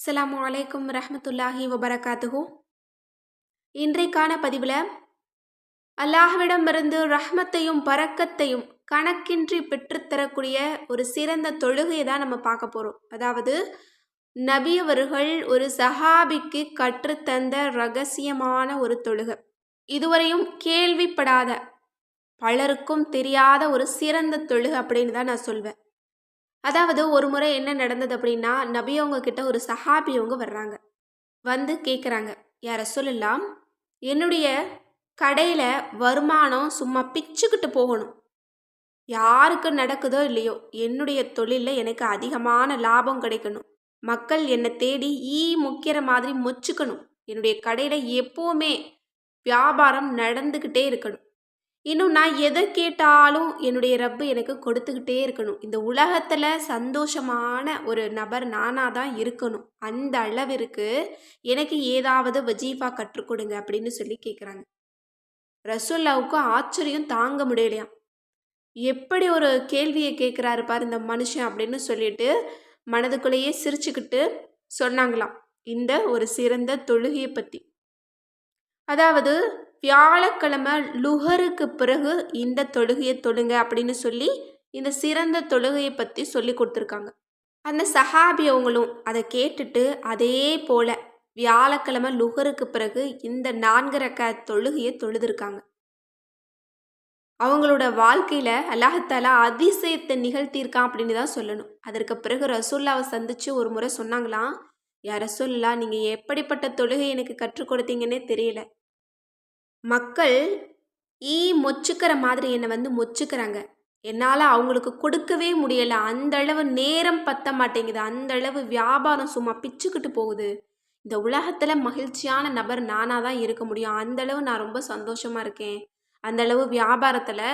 அஸ்லாம் அலைக்கும் ரஹமத்துல்லாஹி வபரகாத்துஹு. இன்றைக்கான பதிவில் அல்லாஹ்விடமிருந்து ரஹ்மத்தையும் பறக்கத்தையும் கணக்கின்றி பெற்றுத்தரக்கூடிய ஒரு சிறந்த தொழுகையை தான் நம்ம பார்க்க போகிறோம் அதாவது நபி அவர்கள் ஒரு சஹாபிக்கு கற்றுத்தந்த ரகசியமான ஒரு தொழுகை. இதுவரையும் கேள்விப்படாத பலருக்கும் தெரியாத ஒரு சிறந்த தொழுகை அப்படின்னு தான் நான் சொல்வேன். அதாவது ஒரு முறை என்ன நடந்தது அப்படின்னா நபி அவங்க கிட்ட ஒரு சஹாபி அவங்க வர்றாங்க. வந்து கேட்குறாங்க யார சொல்லலாம் என்னுடைய கடையில் வருமானம் சும்மா பிச்சுக்கிட்டு போகணும். யாருக்கு நடக்குதோ இல்லையோ என்னுடைய தொழிலில் எனக்கு அதிகமான லாபம் கிடைக்கணும். மக்கள் என்னை தேடி ஈ முக்கிற மாதிரி மொச்சுக்கணும். என்னுடைய கடையில் எப்போவுமே வியாபாரம் நடந்துக்கிட்டே இருக்கணும். இன்னும் நான் எதை கேட்டாலும் என்னுடைய ரப்பு எனக்கு கொடுத்துக்கிட்டே இருக்கணும். இந்த உலகத்தில் சந்தோஷமான ஒரு நபர் நானாக தான் இருக்கணும். அந்த அளவிற்கு எனக்கு ஏதாவது வஜீஃபா கற்றுக் கொடுங்க அப்படின்னு சொல்லி கேட்குறாங்க ரசோல்லாவுக்கு ஆச்சரியம் தாங்க முடியலையாம். எப்படி ஒரு கேள்வியை கேட்குறாரு பாரு இந்த மனுஷன் அப்படின்னு சொல்லிட்டு மனதுக்குள்ளேயே சிரிச்சுக்கிட்டு சொன்னாங்களாம். இந்த ஒரு சிறந்த தொழுகையை பற்றி அதாவது வியாழக்கிழமை லுகருக்கு பிறகு இந்த தொழுகையை தொழுங்க அப்படின்னு சொல்லி இந்த சிறந்த தொழுகையை பற்றி சொல்லி கொடுத்துருக்காங்க. அந்த சஹாபி அவங்களும் அதை கேட்டுட்டு அதே போல் வியாழக்கிழமை லுகருக்கு பிறகு இந்த நான்கு ரக்க தொழுகையை தொழுதுருக்காங்க. அவங்களோட வாழ்க்கையில் அல்லாஹாலா அதிசயத்தை நிகழ்த்தியிருக்கான் அப்படின்னு தான் சொல்லணும். அதற்கு பிறகு ரசூல்லாவை சந்தித்து ஒரு முறை சொன்னாங்களாம் யார் ரசூல்லா நீங்கள் எப்படிப்பட்ட தொழுகை எனக்கு கற்றுக் கொடுத்தீங்கன்னே தெரியல. மக்கள் ஈ மொச்சுக்கிற மாதிரி என்னை வந்து மொச்சுக்கிறாங்க. என்னால் அவங்களுக்கு கொடுக்கவே முடியலை. அந்த அளவு நேரம் பத்த மாட்டேங்குது. அந்த அளவு வியாபாரம் சும்மா பிச்சுக்கிட்டு போகுது. இந்த உலகத்தில் மகிழ்ச்சியான நபர் நானாக தான் இருக்க முடியும். அந்தளவு நான் ரொம்ப சந்தோஷமாக இருக்கேன். அந்தளவு வியாபாரத்தில்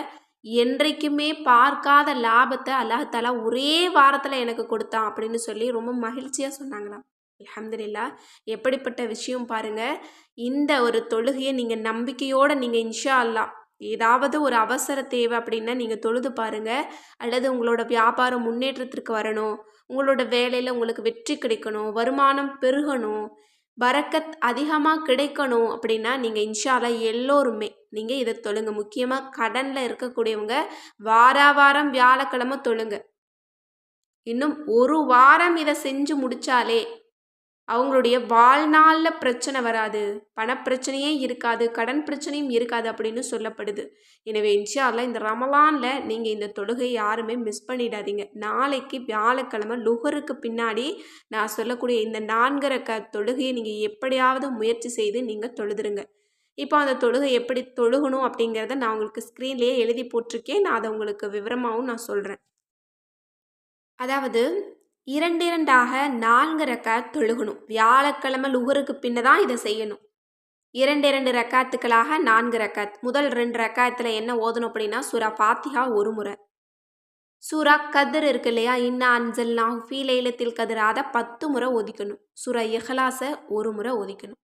என்றைக்குமே பார்க்காத லாபத்தை அல்லாஹாலா ஒரே வாரத்தில் எனக்கு கொடுத்தான் அப்படின்னு சொல்லி ரொம்ப மகிழ்ச்சியாக சொன்னாங்களாம். அலமதுல்லா எப்படிப்பட்ட விஷயம் பாருங்கள் இந்த ஒரு தொழுகையை நீங்கள் நம்பிக்கையோடு நீங்கள் இன்ஷா அல்லா ஏதாவது ஒரு அவசர தேவை அப்படின்னா நீங்கள் தொழுது பாருங்கள் அல்லது உங்களோட வியாபாரம் முன்னேற்றத்திற்கு வரணும். உங்களோட வேலையில் உங்களுக்கு வெற்றி கிடைக்கணும். வருமானம் பெருகணும். வரக்கத் அதிகமாக கிடைக்கணும் அப்படின்னா நீங்கள் இன்ஷால்லா எல்லோருமே நீங்கள் இதை தொழுங்க. முக்கியமாக கடனில் இருக்கக்கூடியவங்க வார வாரம் வியாழக்கிழமை தொழுங்க. இன்னும் ஒரு வாரம் இதை செஞ்சு முடித்தாலே அவங்களுடைய வாழ்நாளில் பிரச்சனை வராது. பணப்பிரச்சனையே இருக்காது. கடன் பிரச்சனையும் இருக்காது அப்படின்னு சொல்லப்படுது. எனவே இன்ஷால்ல இந்த ரமலானில் நீங்கள் இந்த தொழுகை யாருமே மிஸ் பண்ணிடாதீங்க. நாளைக்கு வியாழக்கிழமை லுகருக்கு பின்னாடி நான் சொல்லக்கூடிய இந்த நான்கரை க தொழுகையை நீங்கள் எப்படியாவது முயற்சி செய்து நீங்கள் தொழுதுருங்க. இப்போ அந்த தொழுகை எப்படி தொழுகணும் அப்படிங்கிறத நான் உங்களுக்கு ஸ்க்ரீன்லேயே எழுதி போட்டிருக்கேன். நான் அதை உங்களுக்கு விவரமாகவும் நான் சொல்கிறேன் அதாவது இரண்டு இரண்டாக நான்கு ரக்காத் தொழுகணும். வியாழக்கிழமை லுகருக்கு பின்ன தான் இதை செய்யணும். இரண்டு இரண்டு ரக்காத்துக்களாக நான்கு ரக்காத். முதல் ரெண்டு ரக்காத்தில் என்ன ஓதணும் அப்படின்னா சுரா ஃபாத்திஹா ஒரு முறை. சூரா கதிர் இருக்கு இல்லையா? இன்னா அன்சல் நான் ஃபீல் லைலத்தில் கதிராத பத்து முறை ஒதிக்கணும் சூரா இஹலாஸை ஒரு முறை ஒதிக்கணும்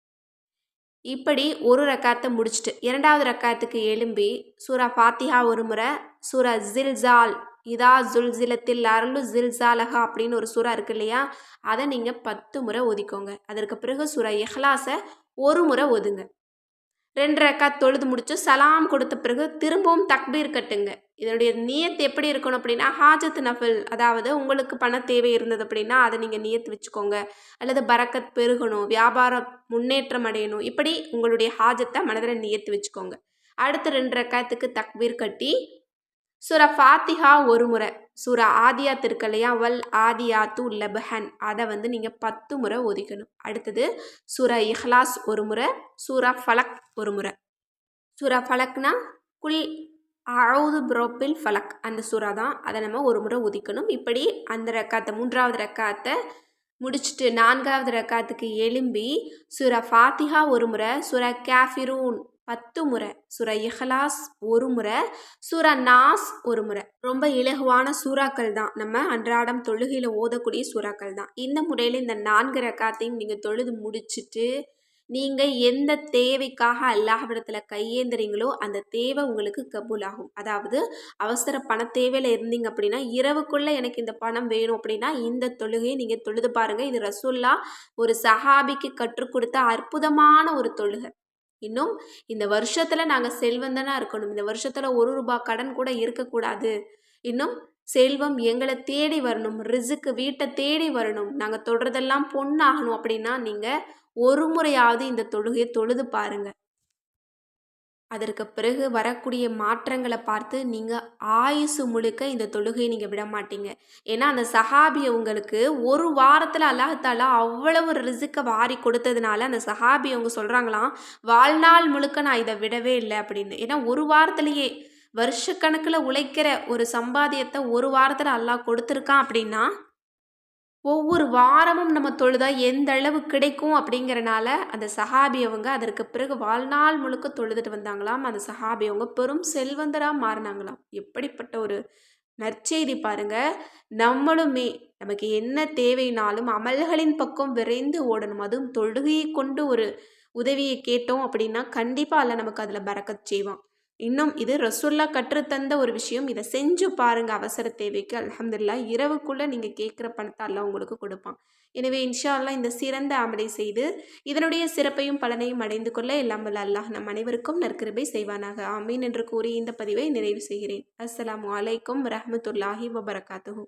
இப்படி ஒரு ரக்காத்தை முடிச்சுட்டு இரண்டாவது ரக்காத்துக்கு எழும்பி சூரா ஃபாத்திஹா ஒரு முறை சூரா ஜில்ஜால் இதா ஜுல்ஜிலத்தில் அருளு ஜில்சாலஹா அப்படின்னு ஒரு சூறா இருக்கு இல்லையா? அதை நீங்கள் பத்து முறை ஒதிக்கோங்க. அதற்கு பிறகு சூரா எஹ்லாஸை ஒரு முறை ஒதுங்க. ரெண்டு ரக்கா தொழுது முடிச்சு சலாம் கொடுத்த பிறகு திரும்பவும் தக்பீர் கட்டுங்க. இதனுடைய நியத்து எப்படி இருக்கணும் அப்படின்னா ஹாஜத் நஃபில் அதாவது உங்களுக்கு பண தேவை இருந்தது அப்படின்னா அதை நீங்கள் நியத்து வச்சுக்கோங்க. அல்லது பறக்கத் பெருகணும் வியாபாரம் முன்னேற்றம் அடையணும் இப்படி உங்களுடைய ஹாஜத்தை மனதில் நியத்து வச்சுக்கோங்க. அடுத்த ரெண்டு ரக்காயத்துக்கு தக்பீர் கட்டி சுர ஃபாத்திஹா ஒரு முறை. சுரா ஆதியா திருக்கலையா வல் ஆதியாத்து லெபஹன். அதை வந்து நீங்கள் பத்து முறை ஒதுக்கணும். அடுத்தது சூரா இஹ்லாஸ் ஒரு முறை சூரா ஃபலக் ஒரு முறை. சூரா ஃபலக்னா குல் அவுது புரோப்பில் ஃபலக். அந்த சூறா தான். அதை நம்ம ஒரு முறை ஒதுக்கணும். இப்படி அந்த ரக்காத்தை மூன்றாவது ரக்காத்தை முடிச்சுட்டு நான்காவது ரக்காத்துக்கு எலும்பி சுரா ஃபாத்திஹா ஒரு முறை சுரா கேஃபிரூன் பத்து முறை. சுர இஹ்லாஸ் ஒரு முறை சுர நாஸ் ஒரு முறை. ரொம்ப இலகுவான சூறாக்கள் தான். நம்ம அன்றாடம் தொழுகையில் ஓதக்கூடிய சூறாக்கள் தான். இந்த முறையில் இந்த நான்கு ரக்காத்தையும் நீங்கள் தொழுது முடிச்சுட்டு நீங்கள் எந்த தேவைக்காக அல்லாஹ்விடத்தில் கையேந்துறீங்களோ அந்த தேவை உங்களுக்கு கபூல் ஆகும் அதாவது அவசர பண தேவையில் இருந்தீங்க அப்படின்னா இரவுக்குள்ளே எனக்கு இந்த பணம் வேணும் அப்படின்னா இந்த தொழுகையை நீங்கள் தொழுது பாருங்கள் இது ரசூல்லா ஒரு சஹாபிக்கு கற்றுக் கொடுத்த அற்புதமான ஒரு தொழுகை. இன்னும் இந்த வருஷத்தில் நாங்கள் செல்வந்தனாக இருக்கணும். இந்த வருஷத்தில் ஒரு ரூபாய் கடன் கூட இருக்கக்கூடாது. இன்னும் செல்வம் எங்களை தேடி வரணும். ரிசுக்கு வீட்டை தேடி வரணும். நாங்கள் தொடுறதெல்லாம் பொண்ணாகணும் அப்படின்னா நீங்கள் ஒரு முறையாவது இந்த தொழுகையை தொழுது பாருங்கள் அதற்கு பிறகு வரக்கூடிய மாற்றங்களை பார்த்து நீங்கள் ஆயுசு முழுக்க இந்த தொழுகையை நீங்கள் விட மாட்டீங்க ஏன்னா அந்த சஹாபியை உங்களுக்கு ஒரு வாரத்தில் அல்லாஹாலா அவ்வளவு ரிசுக்கை வாரி கொடுத்ததுனால அந்த சஹாபி அவங்க சொல்கிறாங்களாம் வாழ்நாள் முழுக்க நான் இதை விடவே இல்லை அப்படின்னு. ஏன்னா ஒரு வாரத்திலேயே வருஷக்கணக்கில் உழைக்கிற ஒரு சம்பாதியத்தை ஒரு வாரத்தில் அல்லாஹ் கொடுத்துருக்கான் அப்படின்னா ஒவ்வொரு வாரமும் நம்ம தொழுதா எந்த அளவு கிடைக்கும் அப்படிங்கிறனால அந்த சஹாபி அவங்க அதற்கு பிறகு வாழ்நாள் முழுக்க தொழுதுட்டு வந்தாங்களாம். அந்த சஹாபி அவங்க பெரும் செல்வந்தராக மாறினாங்களாம். எப்படிப்பட்ட ஒரு நற்செய்தி பாருங்க. நம்மளுமே நமக்கு என்ன தேவைனாலும் அமல்களின் பக்கம் விரைந்து ஓடணும். அதுவும் தொழுகையை கொண்டு ஒரு உதவியை கேட்டோம் அப்படின்னா கண்டிப்பாக அல்ல நமக்கு அதில் பறக்கச் செய்வான். இன்னும் இது ரசுல்லா கற்றுத்தந்த ஒரு விஷயம். இதை செஞ்சு பாருங்கள் அவசர தேவைக்கு. அலமதுல்லா இரவுக்குள்ளே நீங்கள் கேட்குற பணத்தை எல்லாம் உங்களுக்கு கொடுப்பான். எனவே இன்ஷா அல்லா இந்த சிறந்த அமலை செய்து இதனுடைய சிறப்பையும் பலனையும் அடைந்து கொள்ள எல்லாம் வல்ல அல்லாஹ் நம் அனைவருக்கும் நற்கிருபை செய்வானாக. ஆமீன் என்று கூறி இந்த பதிவை நிறைவு செய்கிறேன். அஸ்லாம் அலைக்கும் ரஹமத்துல்லாஹி வபரகாத்துஹூ.